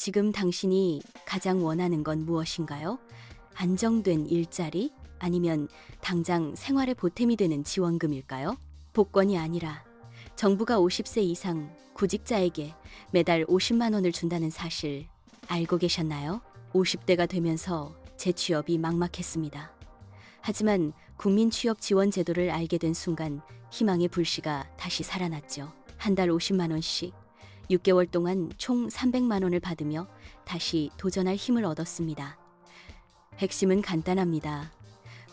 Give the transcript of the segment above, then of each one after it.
지금 당신이 가장 원하는 건 무엇인가요? 안정된 일자리? 아니면 당장 생활에 보탬이 되는 지원금일까요? 복권이 아니라 정부가 50세 이상 구직자에게 매달 50만 원을 준다는 사실 알고 계셨나요? 50대가 되면서 제 취업이 막막했습니다. 하지만 국민 취업 지원 제도를 알게 된 순간 희망의 불씨가 다시 살아났죠. 한 달 50만 원씩 6개월 동안 총 300만 원을 받으며 다시 도전할 힘을 얻었습니다. 핵심은 간단합니다.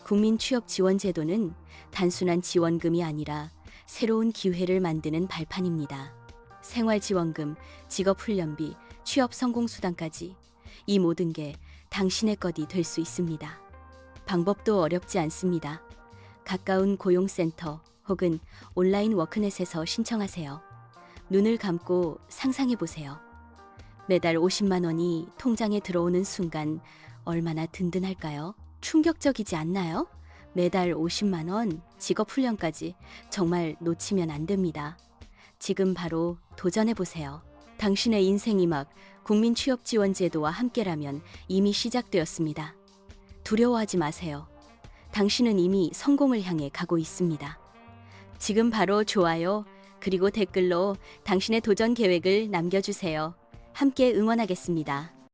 국민 취업 지원 제도는 단순한 지원금이 아니라 새로운 기회를 만드는 발판입니다. 생활지원금, 직업훈련비, 취업 성공 수당까지 이 모든 게 당신의 것이 될 수 있습니다. 방법도 어렵지 않습니다. 가까운 고용센터 혹은 온라인 워크넷에서 신청하세요. 눈을 감고 상상해 보세요. 매달 50만 원이 통장에 들어오는 순간 얼마나 든든할까요? 충격적이지 않나요? 매달 50만 원, 직업 훈련까지 정말 놓치면 안 됩니다. 지금 바로 도전해 보세요. 당신의 인생이 막 국민 취업 지원 제도와 함께라면 이미 시작되었습니다. 두려워하지 마세요. 당신은 이미 성공을 향해 가고 있습니다. 지금 바로 좋아요, 그리고 댓글로 당신의 도전 계획을 남겨주세요. 함께 응원하겠습니다.